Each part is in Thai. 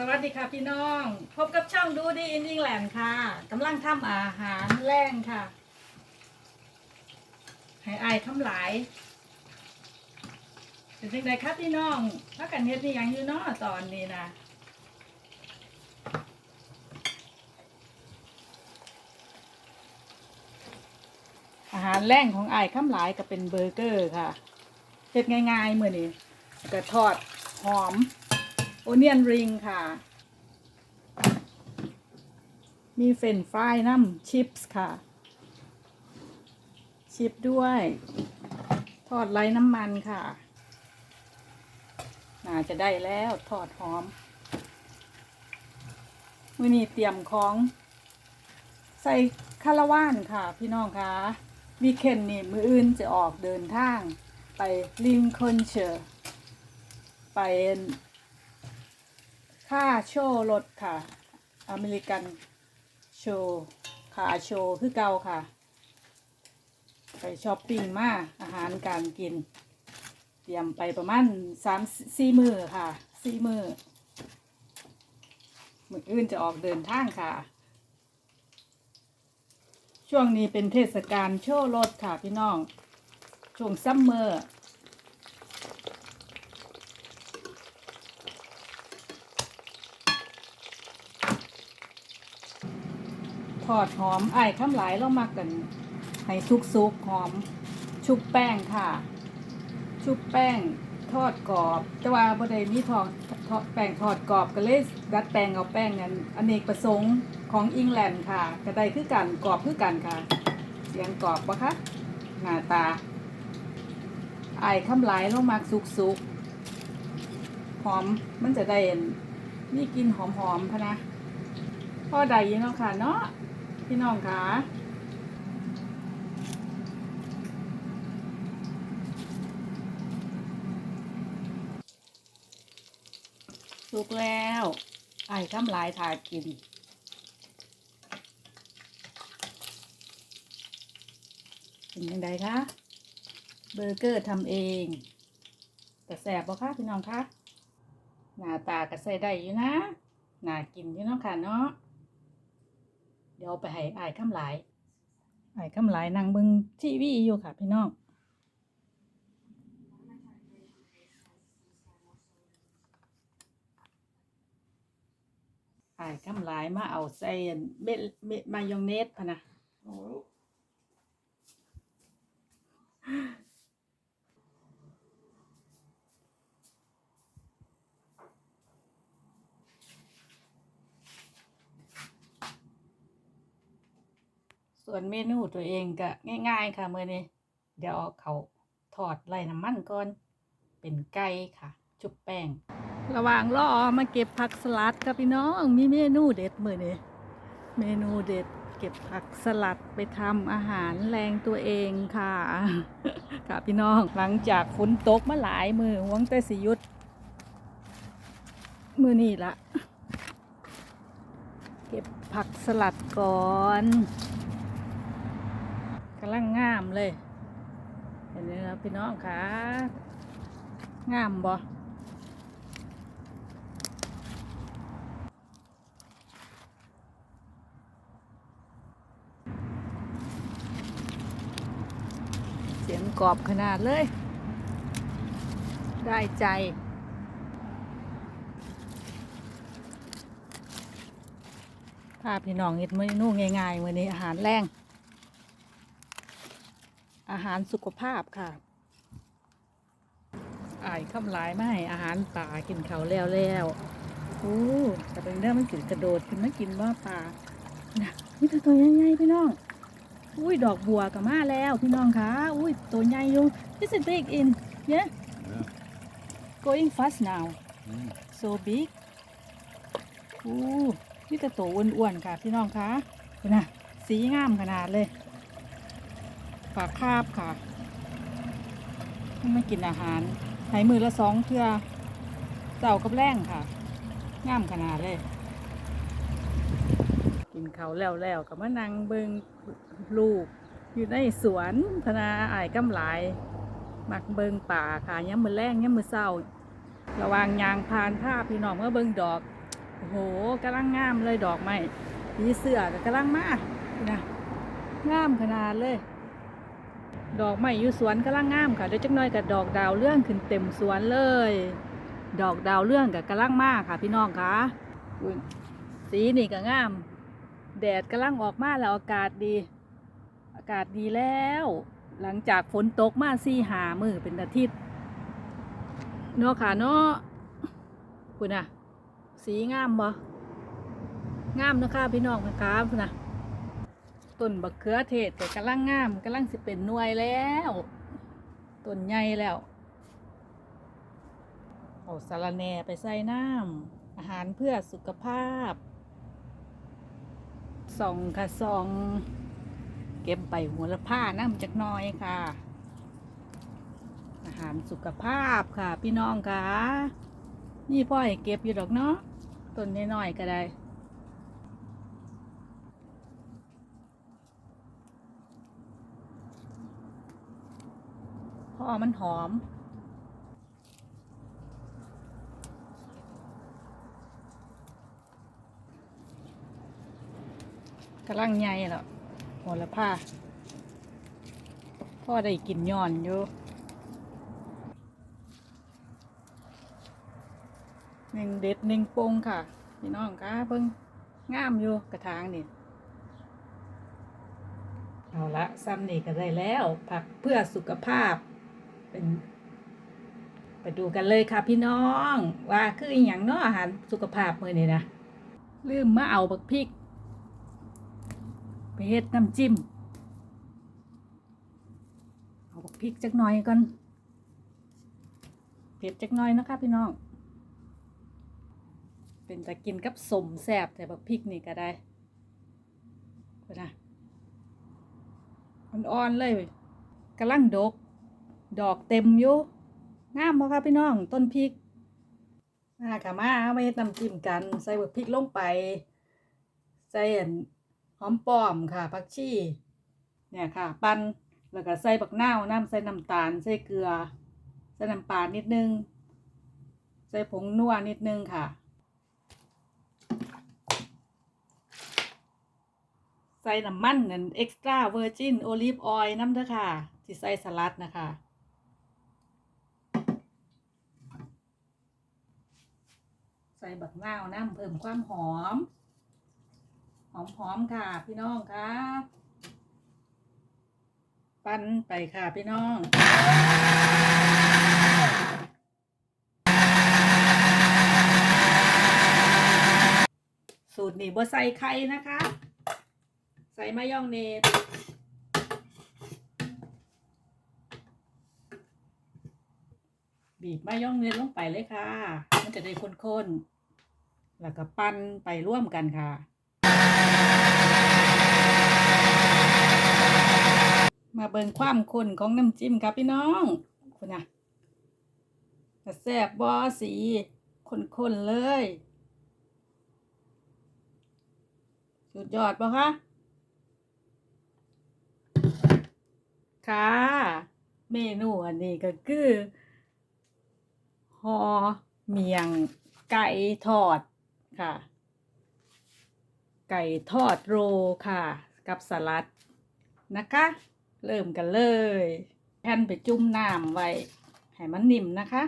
สวัสดีค่ะพี่น้อง พบกับช่องดูดีอินดิงแลนด์ค่ะกำลังทำอาหารแรงค่ะ ให้อายทำหลายเป็นยังไงครับพี่น้องพักกันเฮ็ดนี่ยังอยู่เนาะตอนนี้นะอาหารแรงของอายข้ามหลายก็เป็นเบอร์เกอร์ค่ะเฮ็ดง่ายๆมื้อนี้ก็ทอดหอม เนียนริงค่ะ มีเฟรนฟรายน้ำชิปส์ค่ะ ชิปด้วย ทอดไร้น้ำมันค่ะ น่าจะได้แล้วทอดหอมมื่อนี้เตรียมของใส่คาราวานค่ะ พี่น้องคะวีเคนนี่มืออื่นจะออกเดินทาง ไปลิงคอนเชอร์ไป ค่าโชว์รถค่ะ อเมริกันโชว์ขาโชว์คือเก่าค่ะ ไปช้อปปิ้งมาอาหารการกิน เตรียมไปประมาณสามสี่มือค่ะสี่มือมืออื่นจะออกเดินทางค่ะ ช่วงนี้เป็นเทศกาลโชว์รถค่ะพี่น้อง ช่วงซัมเมอร์ ทอดหอมไอ้ข้ามหลายเรามากันให้ซุกซุกหอม ชุบแป้งค่ะ ชุบแป้งทอดกรอบ แต่ว่าบ่ได้มีทอดทอดแป้งทอดกรอบก็เลยดัดแปลงเอาแป้งนั้นอเนกประสงค์ของอังแลนด์ค่ะก็ได้คือกันกรอบคือกันค่ะ เสียงกรอบปะคะหน้าตาไอ้ข้ามหลายเรามักซุกซุกหอมมันจะได้มีกลิ่นหอมๆพะนะพ่อใดยังเนาะค่ะเนาะ พี่น้องคะสุกแล้วไอ้ข้ามลายทากินเป็นยังไงคะเบอร์เกอร์ทำเอง แต่แสบบ่คะพี่น้องคะหน้าตาก็ใส่ได้อยู่นะ น่ากินอยู่เนาะค่ะเนาะ เดี๋ยวเอาไปให้อายคำหลายอายคำหลายนั่งเบิ่งทีวีอยู่ค่ะพี่น้องอายคำหลายมาเอาใส่เม็ดเม็ดมายองเนสพะนะ ส่วนเมนูตัวเองก็ง่าย ๆ ค่ะมื้อนี้ เดี๋ยวเขาทอดไล่น้ำมันก่อน เป็นไก่ค่ะชุบแป้ง ระหว่างรอมาเก็บผักสลัดค่ะพี่น้อง มีเมนูเด็ดมื้อนี้ เมนูเด็ดเก็บผักสลัดไปทำอาหารแรงตัวเองค่ะ ค่ะพี่น้องหลังจากฝนตกมาหลายมือหวงแต่สิยุดมือนี่ละ เก็บผักสลัดก่อนำลังงามเลย เห็นไหมครับพี่น้องคะงามบ่เสียงกรอบขนาดเลย ได้ใจพาพี่น้องเฮ็ดเมนูง่ายๆมื้อนี้อาหารแรง อาหารสุขภาพค่ะอายคำหลายมาให้อาหารป่ากินเขาวแล้วแล้วโอ้แต่เป็นเรื่องมันกินกระโดดขึ้นมากินว่าป่านะวิตัวตัวใหญ่ๆพี่น้อง อุ้ยดอกบัวก็มาแล้วพี่น้องคะอุ้ยตัวใหญ่อยู่ This is big in yeah yeah. going fast now Mm. so big อู้นี่แต่ตัวอ้วนๆค่ะพี่น้องคะเห็นนะสีงามขนาดเลย ฝาคาบค่ะไม่กินอาหารให้มือละสองเทื่อเจ้ากับแรงค่ะงามขนาดเลย กินเขาแล้วแล้วก็มานั่งเบิงลูก อยู่ในสวนพนาอายกำหลายมักเบิงป่าค่ะย้ำมือแรงย้ำมือเศร้า ระวางยางพานผ้าพี่น้องเมื่อเบิงดอกโอ้โหกำลังงามเลยดอกไม้ผีเสือก็กำลังมานะงามขนาดเลย ดอกไม้อยู่สวนกำลังงามค่ะเดี๋ยวจักหน่อยกับดอกดาวเรื่องขึ้นเต็มสวนเลย ดอกดาวเรื่องกับกำลังมากค่ะ พี่น้องค่ะสีนี่ก็งาม แดดกำลังออกมาแล้วอากาศดี อากาศดีแล้ว หลังจากฝนตกมาสี่หามือเป็นอาทิตย์เนาะค่ะเนาะคุณน่ะสีงามบ่งามนะคะพี่น้องค่ะคุณน่ะ ต้นบักเขือเทศแต่กำลังงามกำลังสิเป็นหน่วยแล้วต้นใหญ่แล้วเอาสาระแหน่ไปใส่น้ำอาหารเพื่อสุขภาพส่องค่ะส่อง เก็บใบหัวละผ้าน้ำจากน้อยค่ะ อาหารสุขภาพค่ะ พี่น้องค่ะ นี่พ่อให้เก็บอยู่ดอกเนาะต้นน้อยๆก็ได้ พ่ อมันหอม กำลังใหญ่แล้วหัวละผ้าพ่อได้กินย้อนอยู่หนึ่งเด็ดหนึ่งปงค่ะพี่น้องคะเพิ่งงามอยู่กระถางนี่เอาละซ้ำนี่ก็ได้แล้ว ผักเพื่อสุขภาพ เป็น ไปดูกันเลยค่ะพี่น้อง ว่าคืออย่างเนาะอาหารสุขภาพมื้อนี้นะลืมมาเอาบักพริก ไปเฮ็ดน้ำจิ้ม เอาบักพริกจักหน่อยก่อนเผ็ดจักหน่อยนะคะพี่น้อง เป็นจะกินกับสมแซบแต่บักพริกนี่ก็ได้ไปนะอ่อนๆเลยกำลังดก ดอกเต็มอยู่งามบ่คะพี่น้องต้นพริกมาค่ะมาเอามาเฮ็ดน้ำจิ้มกัน ใส่บักพริกลงไป ใส่หอมป้อมค่ะผักชีเนี่ยค่ะ ปั้นแล้วก็ใส่บักนาวน้ำใส่น้ำตาล ใส่เกลือ ใส่น้ำปลานิดนึง ใส่ผงนัวนิดนึงค่ะ ใส่น้ำมันนั่นเอ็กซ์ตร้าเวอร์จินโอลิฟออยล์น้ำเด้อค่ะที่ใส่สลัดนะคะ ใส่บักนาวน้ำเพิ่มความหอม หอมๆค่ะพี่น้องค่ะ ปั้นไปค่ะพี่น้องสูตรนี้บ่ใส่ไข่นะคะ ใส่มายองเนส บีบมายองเนสลงไปเลยค่ะ มันจะได้ข้นๆ แล้วก็ปั้นไปร่วมกันค่ะ มาเบิ่งความข้นของน้ำจิ้มครับพี่น้องคุณนะแซ่บบอสีข้นๆ เลยสุดยอดปะคะค่ะ เมนูอันนี้ก็คือ อเมียง ไก่ทอดค่ะ ไก่ทอดโรค่ะ กับสลัดนะคะ เริ่มกันเลยแผ่นไปจุ่มน้ำไว้ ให้มันนิ่มนะคะ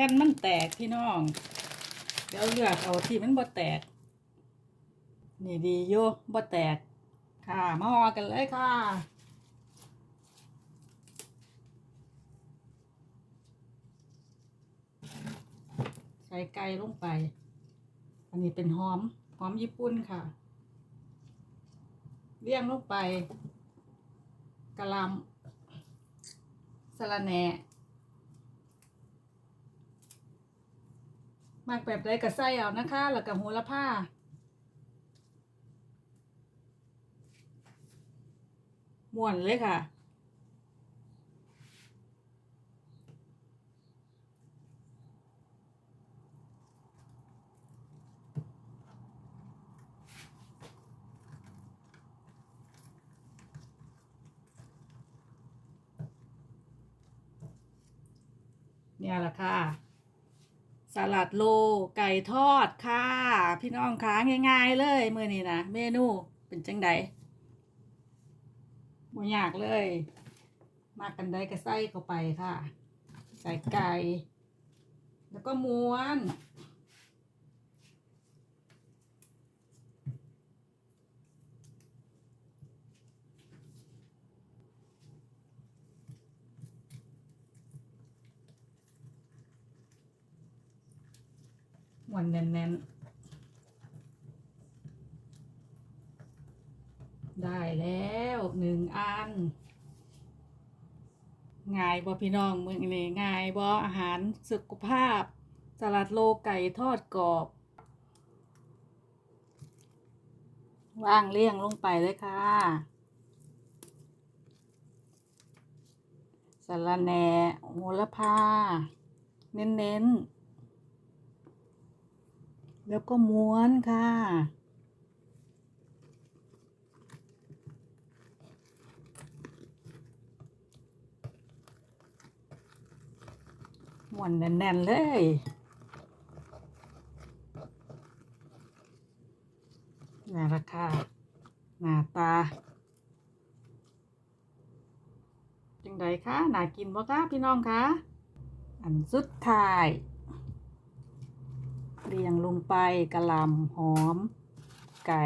ผ่นมันแตกพี่น้อง เดี๋ยวเลือกเอาที่มันบ่แตก นี่ดีอยู่บ่แตก ค่ะ มาห่อกันเลยค่ะใส่ไก่ลงไป อันนี้เป็นหอม หอมญี่ปุ่นค่ะ เลี้ยงลงไปกะลำสะระแหน่ มากแบบใดก็ใส่เอานะคะ แล้วก็โหระพาม่วนเลยค่ะ เนี่ยแหละค่ะ สลัดโล ไก่ทอดค่ะ พี่น้องคะง่ายๆเลยมือนี้นะเมนูเป็นจังใดบ่ยากเลย มากันได้ก็ใส่เข้าไปค่ะ ใส่ไก่ แล้วก็ม้วน วนแน่นๆ ได้แล้วหนึ่งอัน ง่ายบ่พี่น้องมึงนี่ง่ายบ่อาหารสุขภาพ สลัดโลไก่ทอดกรอบ ว่างเลี่ยงลงไปเลยค่ะสะระแหน่โหระพา เน้นๆ แล้วก็ม้วนค่ะ ม้วนแน่นๆเลยนี่ละค่ะหน้าตาจังไดคะน่ากินบ่คะพี่น้องคะอันสุดท้าย เรียงลงไปกระลำหอม ไก่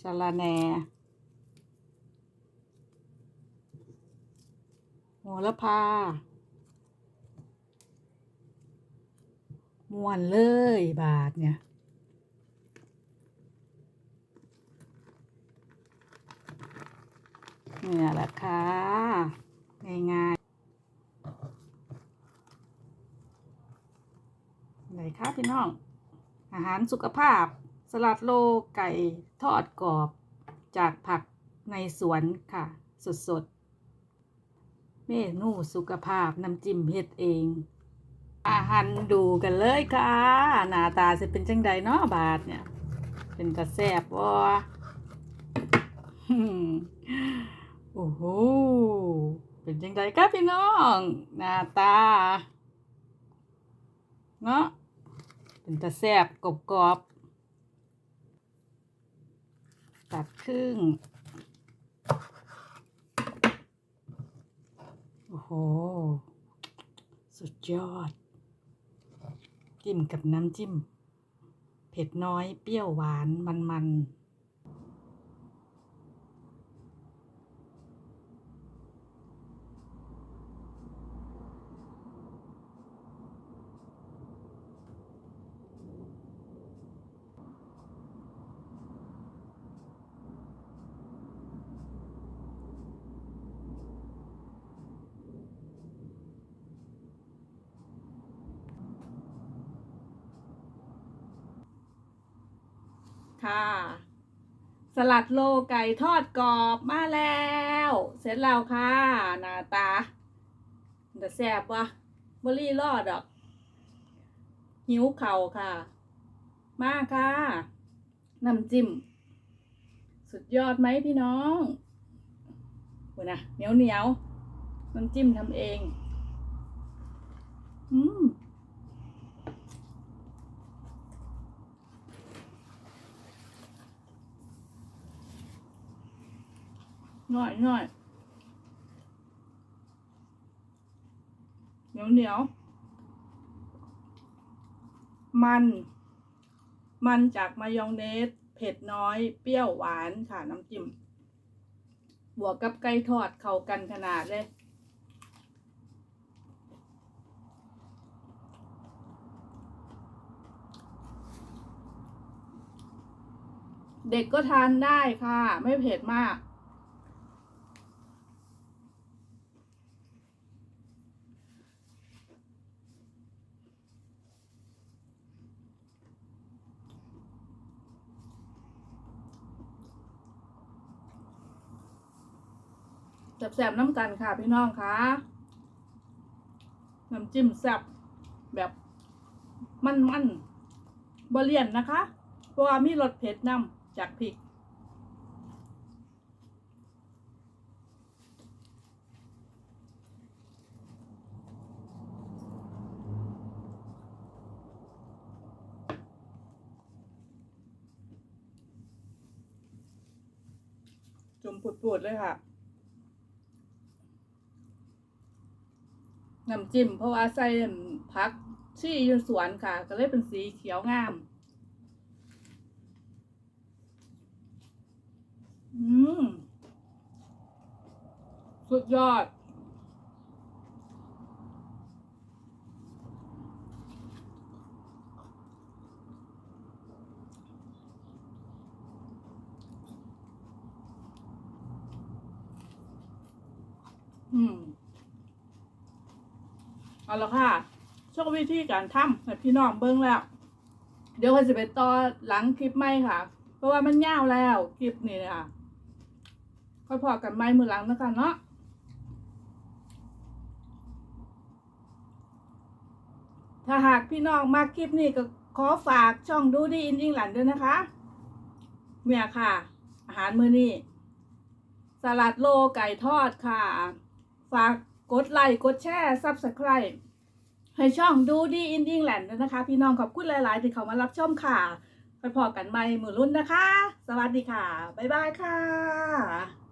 สะระแหน่โหระพา มวนเลยบาทเนี่ยเนี่ยแหละค่ะ ง่ายๆไหน คะพี่น้อง อาหารสุขภาพ สลัดโลไก่ทอดกรอบ จากผักในสวนค่ะ สดๆเมนูสุขภาพน้ำจิ้มเฮ็ดเอง อาหารดูกันเลยค่ะหน้าตาจะเป็นจังใดเนาะบาทเนี่ย เป็นตาแซบบ่โอ้โหเป็นจังใดครับพี่น้อง หน้าตา เนาะ เป็นตะแซ่บกรอบตัดครึ่ง โอ้โห สุดยอด จิ้มกับน้ำจิ้ม เผ็ดน้อย เปรี้ยวหวานมันๆ ค่ะ สลัดโลไก่ทอดกรอบมาแล้ว เสร็จแล้วค่ะหน้าตาแต่แซ่บวะบรี่รอดดอก หิวเข่าค่ะ มาค่ะน้ำจิ้ม สุดยอดไหมพี่น้องดูนะเหนียวเหนียวน้ำจิ้มทำเอง อืม หน่อยหน่อยเหนียวๆมัน มันจากมายองเนส เผ็ดน้อย เปรี้ยวหวานค่ะน้ำจิ้มบวกกับไก่ทอดเข้ากันขนาดเลยเด็กก็ทานได้ค่ะ ไม่เผ็ดมาก แซ่บๆน้ำกันค่ะพี่น้องคะน้ำจิ้มแซ่บแบบมันๆบะเลียนนะคะเพราะว่ามีรสเผ็ดนำจากพริกจมปุดๆเลยค่ะ น้ำจิ้มเพราะว่าใส่พักชี่อยู่สวนค่ะ ก็เลยเป็นสีเขียวงาม อืม สุดยอด อืม เอาละค่ะช่วงวิธีการทำให้พี่น้องเบิ้งแล้ว เดี๋ยวเราจะไปต่อหลังคลิปไม่ค่ะ เพราะว่ามันยาวแล้วคลิปนี้ค่ะค่อยพอกันไม่มือหลังนะคะเนาะถ้าหากพี่น้องมาคลิปนี้ก็ขอฝากช่องดูดีอินอิงหลันด้วยนะคะ เนี่ยค่ะ อาหารมื้อนี้สลัดโลไก่ทอดค่ะ ฝาก กดไลค์กดแชร์ซับสไคร b e ให้ช่องดูดีอินดิงแลนด์ด้วยนะคะ พี่น้องขอบคุณหลาย ๆ ที่เขามารับชมค่ะไปพอกันใหม่มือรุ่นนะคะ สวัสดีค่ะ บ๊ายบายค่ะ